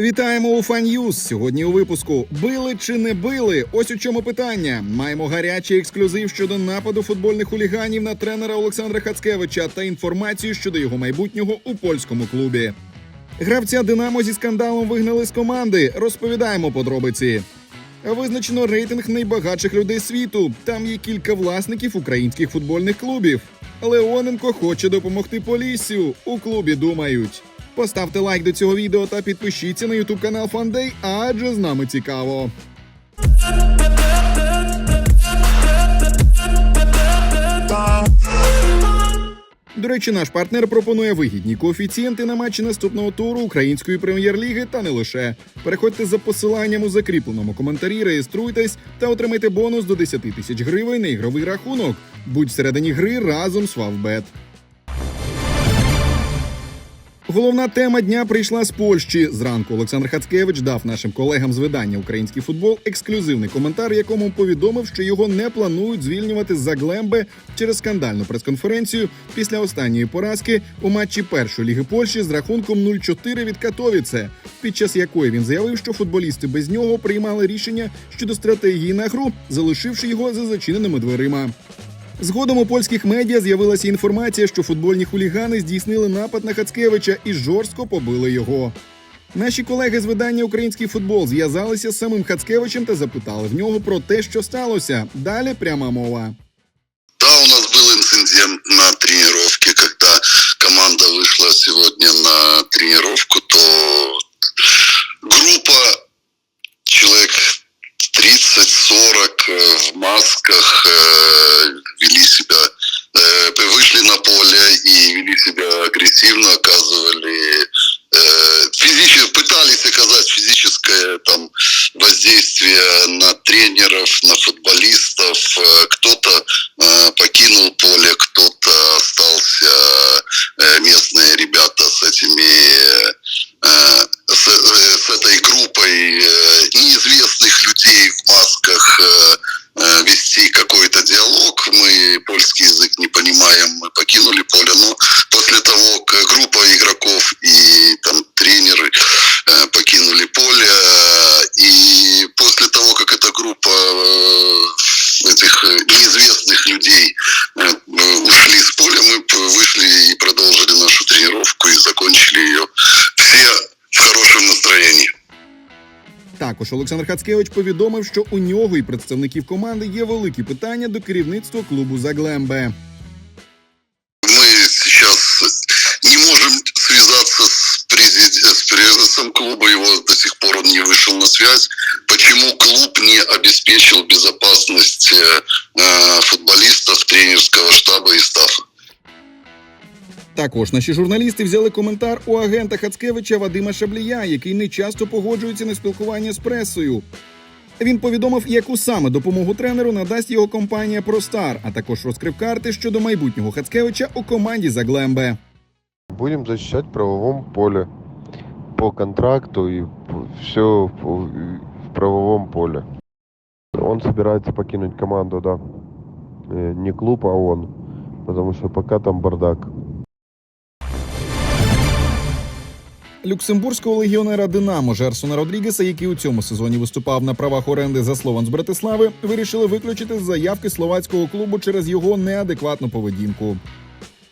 Вітаємо у Фан'юз. Сьогодні у випуску били чи не били? Ось у чому питання. Маємо гарячий ексклюзив щодо нападу футбольних хуліганів на тренера Олександра Хацкевича та інформацію щодо його майбутнього у польському клубі. Гравця Динамо зі скандалом вигнали з команди. Розповідаємо подробиці. Визначено рейтинг найбагатших людей світу. Там є кілька власників українських футбольних клубів. Леоненко хоче допомогти Поліссю. У клубі думають. Поставте лайк до цього відео та підпишіться на ютуб канал Фандей, адже з нами цікаво. До речі, наш партнер пропонує вигідні коефіцієнти на матчі наступного туру української прем'єр-ліги та не лише. Переходьте за посиланням у закріпленому коментарі, реєструйтесь та отримайте бонус до 10 тисяч гривень на ігровий рахунок. Будь всередині гри разом з Фавбет. Головна тема дня прийшла з Польщі. Зранку Олександр Хацкевич дав нашим колегам з видання Український футбол ексклюзивний коментар, якому повідомив, що його не планують звільнювати з Заглембе через скандальну прес-конференцію після останньої поразки у матчі першої ліги Польщі з рахунком 0-4 від Катовіце, під час якої він заявив, що футболісти без нього приймали рішення щодо стратегії на гру, залишивши його за зачиненими дверима. Згодом у польських медіа з'явилася інформація, що футбольні хулігани здійснили напад на Хацкевича і жорстко побили його. Наші колеги з видання Український футбол зв'язалися з самим Хацкевичем та запитали в нього про те, що сталося. Далі пряма мова. Да, у нас был инцидент на тренировке, когда команда вышла сегодня на тренировку, то группа человек 30-40 э, в масках э, вели себя, э, вышли на поле и вели себя агрессивно, оказывали Також Олександр Хацкевич повідомив, що у нього і представників команди є великі питання до керівництва клубу Заглембе. Мы сейчас не можем связаться с, президент, с президентом клуба, его до сих пор он не вышел на связь. Почему клуб не обеспечил безопасность э, э, футболистов, тренерского штаба и стафа? Також наші журналісти взяли коментар у агента Хацкевича Вадима Шаблія, який не часто погоджується на спілкування з пресою. Він повідомив, яку саме допомогу тренеру надасть його компанія Простар, а також розкрив карти щодо майбутнього Хацкевича у команді Заглембе. Будем защищать в правовом поле по контракту и все в в правовом поле. Он собирается покинуть команду, да. Э, Не клуб, а он. Потому что пока там бардак. Люксембурзького легіонера Динамо Жерсона Родрігеса, який у цьому сезоні виступав на правах оренди за словом з Братислави, вирішили виключити з заявки словацького клубу через його неадекватну поведінку.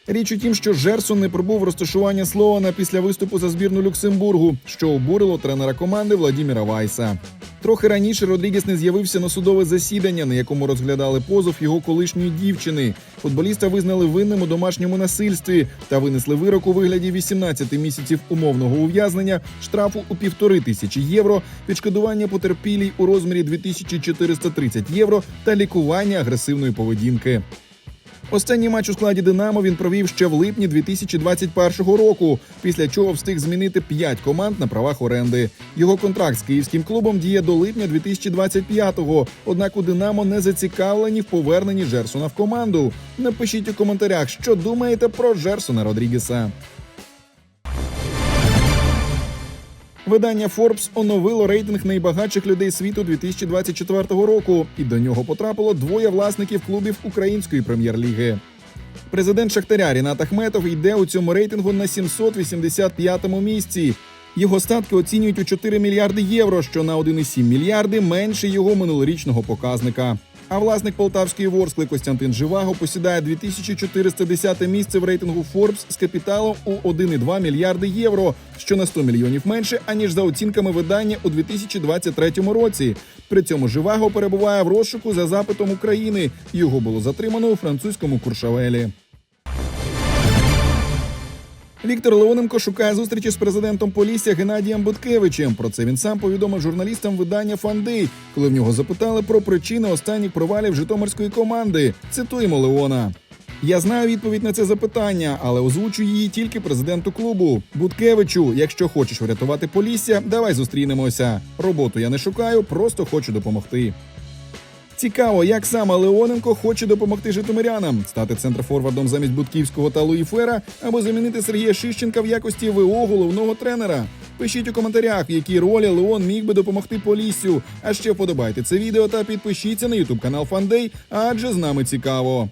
Річ у тім, що Жерсон не пробув розташування Слоана після виступу за збірну Люксембургу, що обурило тренера команди Владіміра Вайса. Трохи раніше Родрігес не з'явився на судове засідання, на якому розглядали позов його колишньої дівчини. Футболіста визнали винним у домашньому насильстві та винесли вирок у вигляді 18 місяців умовного ув'язнення, штрафу у півтори тисячі євро, відшкодування потерпілій у розмірі 2430 євро та лікування агресивної поведінки. Останній матч у складі Динамо він провів ще в липні 2021 року, після чого встиг змінити п'ять команд на правах оренди. Його контракт з київським клубом діє до липня 2025-го, Однак у Динамо не зацікавлені в поверненні Жерсона в команду. Напишіть у коментарях, що думаєте про Жерсона Родрігеса. Видання Forbes оновило рейтинг найбагатших людей світу 2024 року, і до нього потрапило двоє власників клубів української прем'єр-ліги. Президент Шахтаря Рінат Ахметов йде у цьому рейтингу на 785-му місці. Його статки оцінюють у 4 мільярди євро, що на 1,7 мільярди менше його минулорічного показника. А власник полтавської ворскли Костянтин Живаго посідає 2410 місце в рейтингу Forbes з капіталом у 1,2 мільярди євро, що на 100 мільйонів менше аніж за оцінками видання у 2023 році. При цьому Живаго перебуває в розшуку за запитом України. Його було затримано у французькому Куршавелі. Віктор Леоненко шукає зустрічі з президентом Полісся Геннадієм Буткевичем. Про це він сам повідомив журналістам видання Фандей, коли в нього запитали про причини останніх провалів Житомирської команди. Цитуємо Леона. Я знаю відповідь на це запитання, але озвучу її тільки президенту клубу Буткевичу. Якщо хочеш врятувати Полісся, давай зустрінемося. Роботу я не шукаю, просто хочу допомогти. Цікаво, як саме Леоненко хоче допомогти житомирянам стати центрфорвардом замість Будківського та Луїфера або замінити Сергія Шищенка в якості ВО головного тренера. Пишіть у коментарях, в якій ролі Леон міг би допомогти Поліссю. А ще вподобайте це відео та підпишіться на ютуб канал Фандей, адже з нами цікаво.